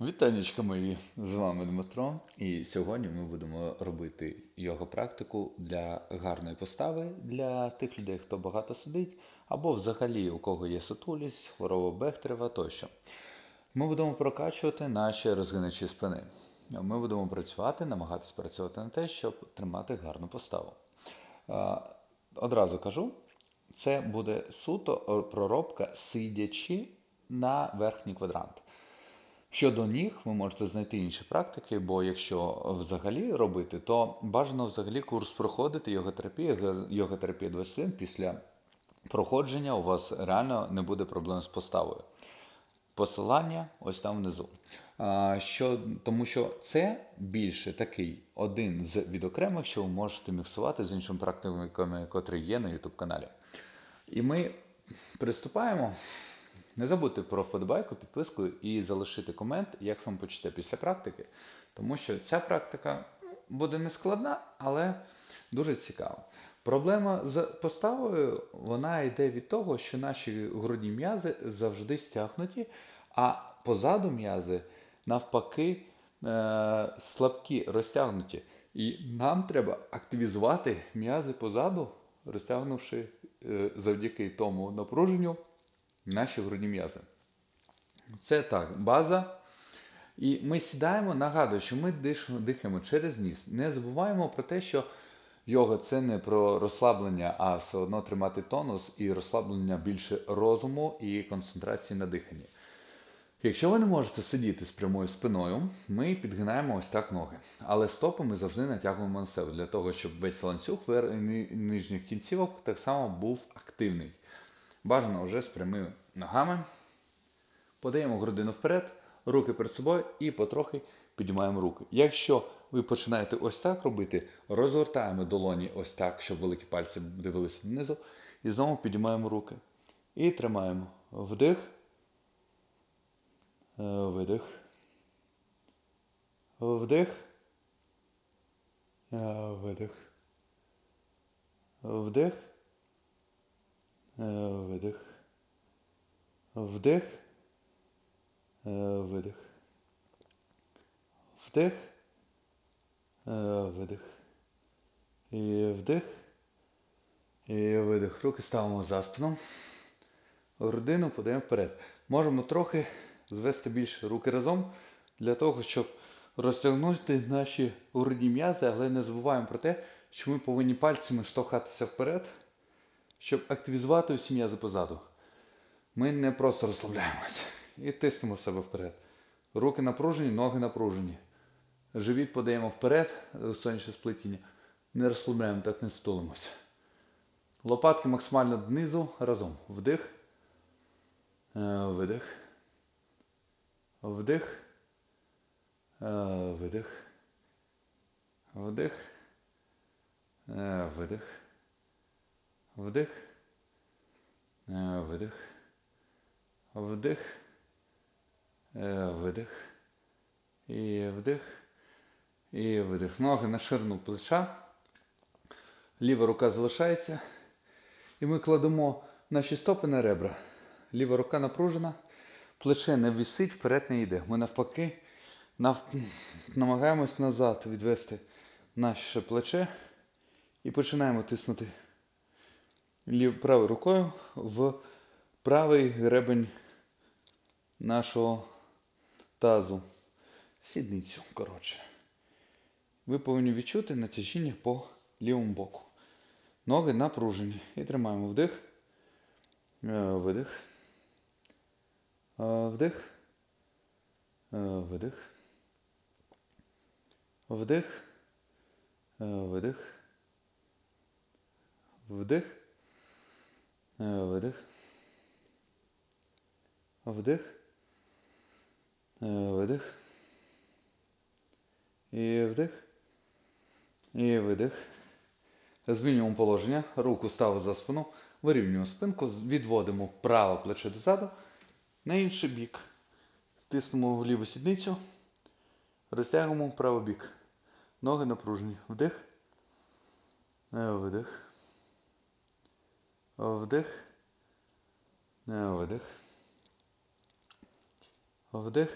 Вітанечка мої, з вами Дмитро, і сьогодні ми будемо робити йога-практику для гарної постави для тих людей, хто багато сидить, або взагалі у кого є сутулість, хвороба Бехтерева тощо. Ми будемо прокачувати наші розгиначі спини. Ми будемо працювати, намагатися працювати на те, щоб тримати гарну поставу. Одразу кажу, це буде суто проробка сидячи на верхній квадрант. Щодо ніг, ви можете знайти інші практики, бо якщо взагалі робити, то бажано взагалі курс проходити йога-терапія, йога-терапія 21, після проходження у вас реально не буде проблем з поставою. Посилання ось там внизу. А, що, тому що це більше такий один з відокремих, що ви можете міксувати з іншими практиками, котрі є на YouTube каналі. І ми приступаємо. Не забудьте про вподобайку, підписку і залишити комент, як саме почуття після практики, тому що ця практика буде не складна, але дуже цікава. Проблема з поставою вона йде від того, що наші грудні м'язи завжди стягнуті, а позаду м'язи навпаки е- слабкі, розтягнуті. І нам треба активізувати м'язи позаду, розтягнувши е- завдяки тому напруженню наші грудні м'язи. Це так, база. І ми сідаємо, нагадую, що ми дихаємо через ніс. Не забуваємо про те, що йога це не про розслаблення, а все одно тримати тонус і розслаблення більше розуму і концентрації на диханні. Якщо ви не можете сидіти з прямою спиною, ми підгинаємо ось так ноги. Але стопи ми завжди натягуємо на себе, для того, щоб весь ланцюг нижніх кінцівок так само був активний. Бажано вже з прямими ногами. Подаємо грудину вперед, руки перед собою і потрохи підіймаємо руки. Якщо ви починаєте ось так робити, розгортаємо долоні ось так, щоб великі пальці дивилися донизу. І знову підіймаємо руки. І тримаємо вдих, е, видих. Вдих. е, Видих. Вдих. Е, Видих. Вдих. Е, Видих. Вдих. Е, Видих. І вдих. І видих. Руки ставимо за спину. Грудину подаємо вперед. Можемо трохи звести більше руки разом для того, щоб розтягнути наші грудні м'язи, але не забуваємо про те, що ми повинні пальцями штовхатися вперед щоб активізувати усі м'язи позаду. Ми не просто розслабляємося і тиснемо себе вперед. Руки напружені, ноги напружені. Живіт подаємо вперед, сонячне сплетіння. Не розслабляємо, так не стулимося. Лопатки максимально донизу разом. Вдих. Е, Видих. Вдих. Е, Видих. Вдих. Е, Видих. Вдих. Е, Видих. Вдих. Е, Видих. І вдих. І видих. Ноги на ширину плеча. Ліва рука залишається. І ми кладемо наші стопи на ребра. Ліва рука напружена. Плече не висить, вперед не йде. Ми навпаки нав... намагаємось назад відвести наше плече і починаємо тиснути правою рукою в правий гребень нашого тазу. Сідницю, коротше. Ви повинні відчути натяжіння по лівому боку. Ноги напружені. І тримаємо вдих. Е, Видих. Е, Вдих. Е, Видих. Вдих. Видих. Вдих. Е, Видих. Вдих. Е, Видих. І вдих. І видих. Змінюємо положення. Руку ставимо за спину. Вирівнюємо спинку. Відводимо праве плече дозаду. На інший бік. Тиснемо в ліву сідницю. Розтягуємо правий бік. Ноги напружені. Вдих. Е, Видих. Вдих. Видих. Вдих.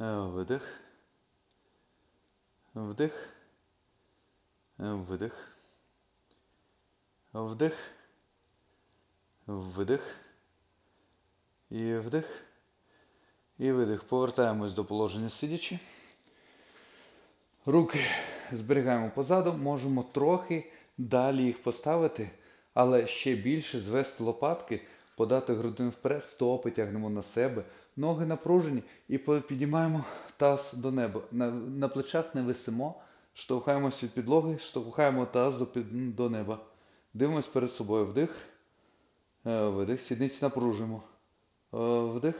Е, Видих. Вдих. Е, Видих. Вдих. Видих. І вдих. І видих. Повертаємось до положення сидячи. Руки зберігаємо позаду, можемо трохи далі їх поставити, але ще більше звести лопатки, подати грудину вперед, стопи тягнемо на себе, ноги напружені і піднімаємо таз до неба. На, на плечах не висимо, штовхаємося від підлоги, штовхаємо таз до, під, до неба. Дивимось перед собою. Вдих. Е, Видих. Сідниці напружуємо. Е, Вдих.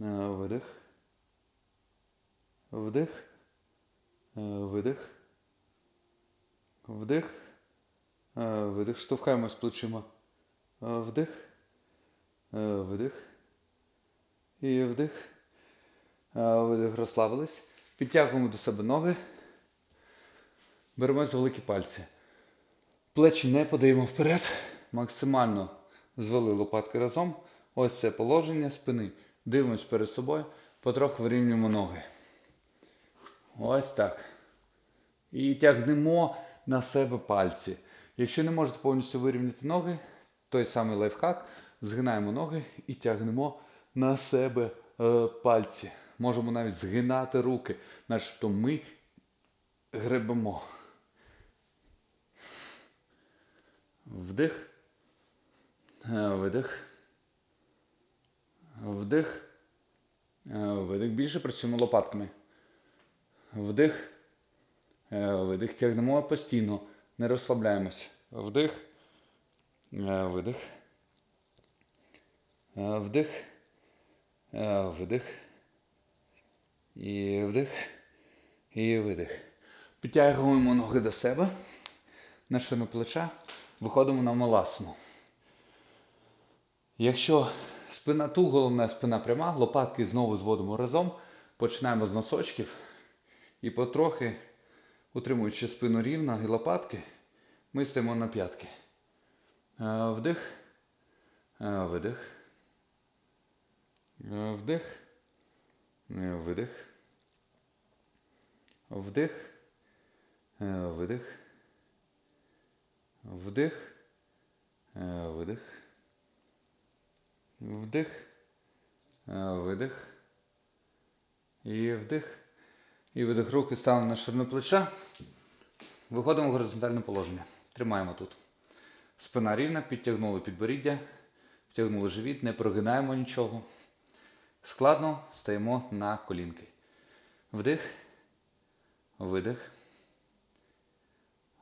Е, Видих. Вдих. Видих. Вдих. Е, Видих. Штовхаємось плечима. Е, Вдих. Е, Видих. І вдих. Видих. Розслабились. Підтягуємо до себе ноги. Беремо за великі пальці. Плечі не подаємо вперед. Максимально звели лопатки разом. Ось це положення спини. Дивимось перед собою. Потроху вирівнюємо ноги. Ось так. І тягнемо на себе пальці. Якщо не можете повністю вирівняти ноги, той самий лайфхак, згинаємо ноги і тягнемо на себе е, пальці. Можемо навіть згинати руки, начебто ми гребемо. Вдих. Е, Видих. Вдих. Е, Видих. Більше працюємо лопатками. Вдих. Е, Видих. Тягнемо постійно. Не розслабляємось. Вдих. Е, Видих. Е, Вдих. Е, Видих. І вдих. І видих. Підтягуємо ноги до себе. На шину плеча. Виходимо на маласну. Якщо спина ту, головна спина пряма, лопатки знову зводимо разом. Починаємо з носочків. І потрохи, утримуючи спину рівно і лопатки, ми стоїмо на п'ятки. Е, Вдих. Е, Видих. Е, Вдих. Е, Видих. Вдих. Видих. Вдих. Видих. Вдих. Видих. І вдих. І видих руки ставимо на ширину плеча. Виходимо в горизонтальне положення. Тримаємо тут. Спина рівна, підтягнули підборіддя, втягнули живіт, не прогинаємо нічого. Складно стаємо на колінки. Вдих. Видих.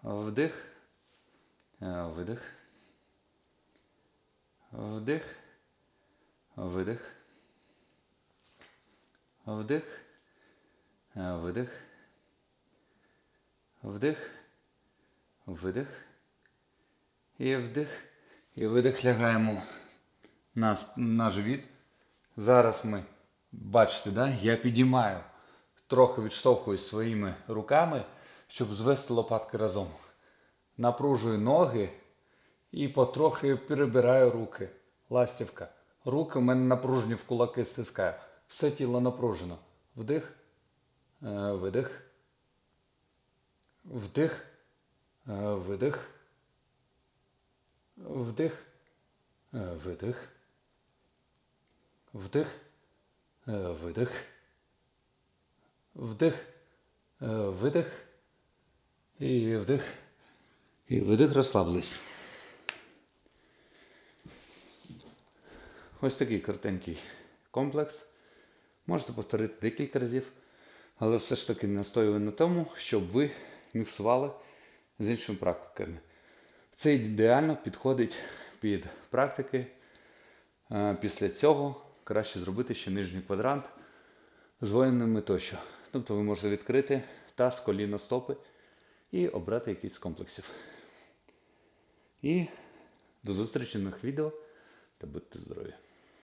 Вдих. Видих. Вдих. Видих. Вдих. Е, Видих. Вдих. Видих. І вдих. І видих лягаємо на, на живіт. Зараз ми, бачите, да? я підіймаю, трохи відштовхуюсь своїми руками, щоб звести лопатки разом. Напружую ноги і потрохи перебираю руки. Ластівка. Руки в мене напружені в кулаки стискаю. Все тіло напружено. Вдих. Е, Видих. Вдих. Е, Видих. Вдих. Е, Видих. Вдих. Видих. Вдих. Видих. І вдих. І видих розслабились. Ось такий коротенький комплекс. Можете повторити декілька разів, але все ж таки настоюю на тому, щоб ви міксували з іншими практиками. Це ідеально підходить під практики. Е, Після цього краще зробити ще нижній квадрант з воїнними тощо. Тобто ви можете відкрити таз, коліно, стопи і обрати якийсь з комплексів. І до зустрічі нових відео та будьте здорові!